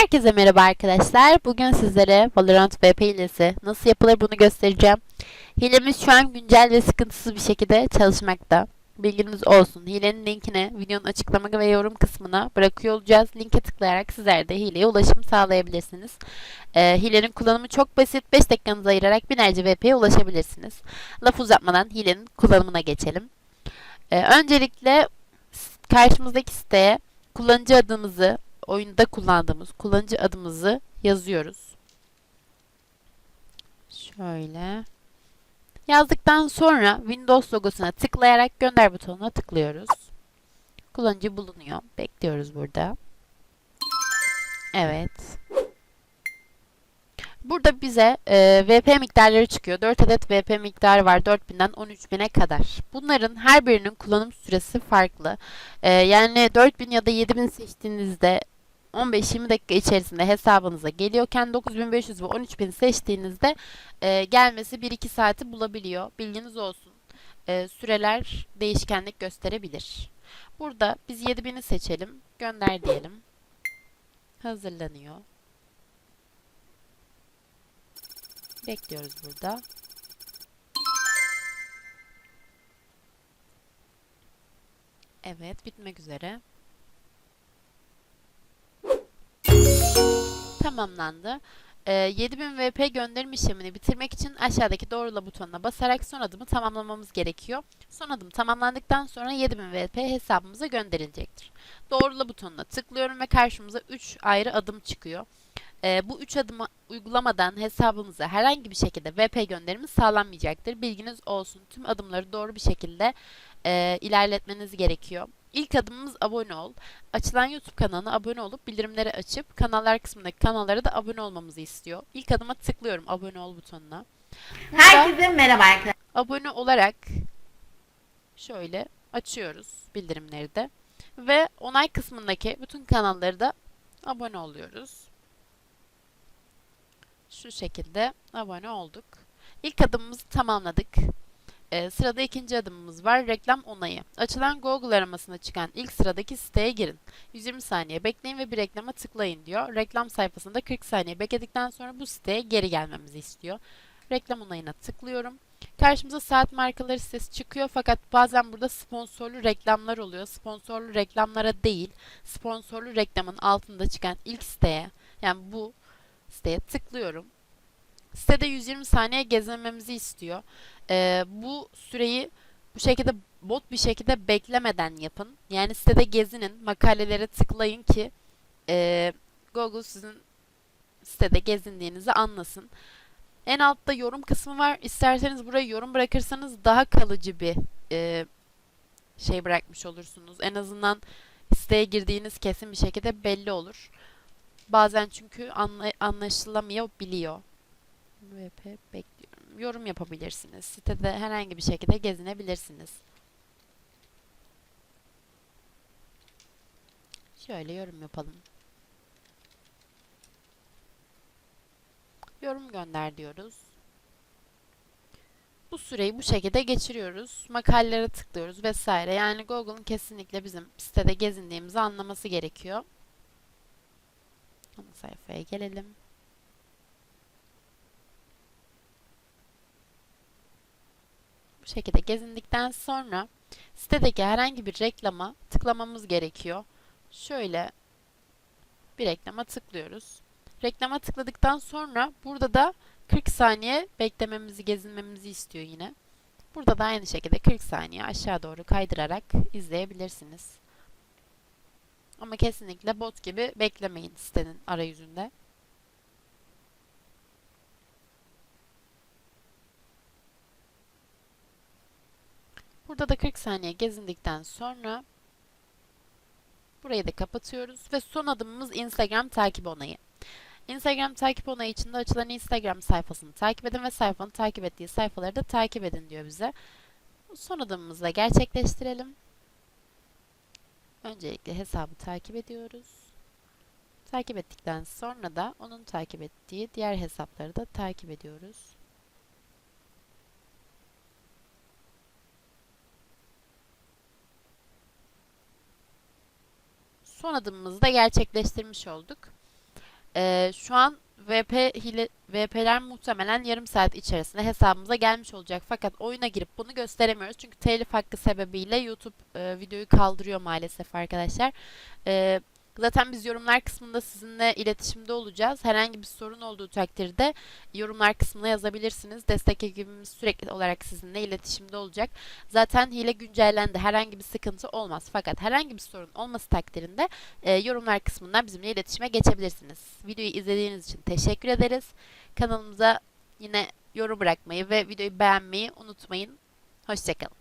Herkese merhaba arkadaşlar. Bugün sizlere Valorant VP hilesi nasıl yapılır bunu göstereceğim. Hilemiz şu an güncel ve sıkıntısız bir şekilde çalışmakta. Bilginiz olsun. Hilenin linkini videonun açıklama ve yorum kısmına bırakıyor olacağız. Linke tıklayarak sizler de hileye ulaşım sağlayabilirsiniz. Ee, hilenin kullanımı çok basit. 5 dakikanızı ayırarak binlerce VP'ye ulaşabilirsiniz. Laf uzatmadan hilenin kullanımına geçelim. Ee, öncelikle karşımızdaki siteye kullanıcı adımızı, oyunda kullandığımız kullanıcı adımızı yazıyoruz. Şöyle. Yazdıktan sonra Windows logosuna tıklayarak gönder butonuna tıklıyoruz. Kullanıcı bulunuyor. Bekliyoruz burada. Evet. Burada bize e, VP miktarları çıkıyor. 4 adet VP miktarı var 4000'den 13000'e kadar. Bunların her birinin kullanım süresi farklı. E, yani 4000 ya da 7000 seçtiğinizde 15-20 dakika içerisinde hesabınıza geliyorken 9500 ve 13000 seçtiğinizde e, gelmesi 1-2 saati bulabiliyor. Bilginiz olsun. E, süreler değişkenlik gösterebilir. Burada biz 7000'i seçelim. Gönder diyelim. Hazırlanıyor. Bekliyoruz burada. Evet, bitmek üzere. Tamamlandı. Ee, 7000 VP gönderim işlemini bitirmek için aşağıdaki doğrula butonuna basarak son adımı tamamlamamız gerekiyor. Son adım tamamlandıktan sonra 7000 VP hesabımıza gönderilecektir. Doğrula butonuna tıklıyorum ve karşımıza 3 ayrı adım çıkıyor. Ee, bu 3 adımı uygulamadan hesabımıza herhangi bir şekilde VP gönderimi sağlanmayacaktır. Bilginiz olsun. Tüm adımları doğru bir şekilde e, ilerletmeniz gerekiyor. İlk adımımız abone ol. Açılan YouTube kanalına abone olup bildirimleri açıp kanallar kısmındaki kanallara da abone olmamızı istiyor. İlk adıma tıklıyorum abone ol butonuna. Herkese merhaba arkadaşlar. Abone olarak şöyle açıyoruz bildirimleri de ve onay kısmındaki bütün kanalları da abone oluyoruz. Şu şekilde abone olduk. İlk adımımızı tamamladık. Ee, sırada ikinci adımımız var. Reklam onayı. Açılan Google aramasına çıkan ilk sıradaki siteye girin. 120 saniye bekleyin ve bir reklama tıklayın diyor. Reklam sayfasında 40 saniye bekledikten sonra bu siteye geri gelmemizi istiyor. Reklam onayına tıklıyorum. Karşımıza saat markaları sitesi çıkıyor fakat bazen burada sponsorlu reklamlar oluyor. Sponsorlu reklamlara değil, sponsorlu reklamın altında çıkan ilk siteye, yani bu siteye tıklıyorum. Sitede 120 saniye gezmemizi istiyor. Ee, bu süreyi bu şekilde bot bir şekilde beklemeden yapın. Yani sitede gezinin, makalelere tıklayın ki e, Google sizin sitede gezindiğinizi anlasın. En altta yorum kısmı var. İsterseniz buraya yorum bırakırsanız daha kalıcı bir e, şey bırakmış olursunuz. En azından siteye girdiğiniz kesin bir şekilde belli olur. Bazen çünkü anla, anlaşılamayabiliyor. VP bekliyorum. Yorum yapabilirsiniz. Sitede herhangi bir şekilde gezinebilirsiniz. Şöyle yorum yapalım. Yorum gönder diyoruz. Bu süreyi bu şekilde geçiriyoruz. Makalelere tıklıyoruz vesaire. Yani Google'ın kesinlikle bizim sitede gezindiğimizi anlaması gerekiyor. Ana sayfaya gelelim. Bu şekilde gezindikten sonra sitedeki herhangi bir reklama tıklamamız gerekiyor. Şöyle bir reklama tıklıyoruz. Reklama tıkladıktan sonra burada da 40 saniye beklememizi, gezinmemizi istiyor yine. Burada da aynı şekilde 40 saniye aşağı doğru kaydırarak izleyebilirsiniz. Ama kesinlikle bot gibi beklemeyin sitenin arayüzünde. Burada da 40 saniye gezindikten sonra burayı da kapatıyoruz ve son adımımız Instagram takip onayı. Instagram takip onayı için de açılan Instagram sayfasını takip edin ve sayfanın takip ettiği sayfaları da takip edin diyor bize. Son adımımızı da gerçekleştirelim. Öncelikle hesabı takip ediyoruz. Takip ettikten sonra da onun takip ettiği diğer hesapları da takip ediyoruz. Son adımımızı da gerçekleştirmiş olduk. Ee, şu an VP hile VP'ler muhtemelen yarım saat içerisinde hesabımıza gelmiş olacak. Fakat oyuna girip bunu gösteremiyoruz. Çünkü telif hakkı sebebiyle YouTube e, videoyu kaldırıyor maalesef arkadaşlar. Ee, zaten biz yorumlar kısmında sizinle iletişimde olacağız. Herhangi bir sorun olduğu takdirde yorumlar kısmına yazabilirsiniz. Destek ekibimiz sürekli olarak sizinle iletişimde olacak. Zaten hile güncellendi. Herhangi bir sıkıntı olmaz. Fakat herhangi bir sorun olması takdirinde e, yorumlar kısmından bizimle iletişime geçebilirsiniz. Videoyu izlediğiniz için teşekkür ederiz. Kanalımıza yine yorum bırakmayı ve videoyu beğenmeyi unutmayın. Hoşçakalın.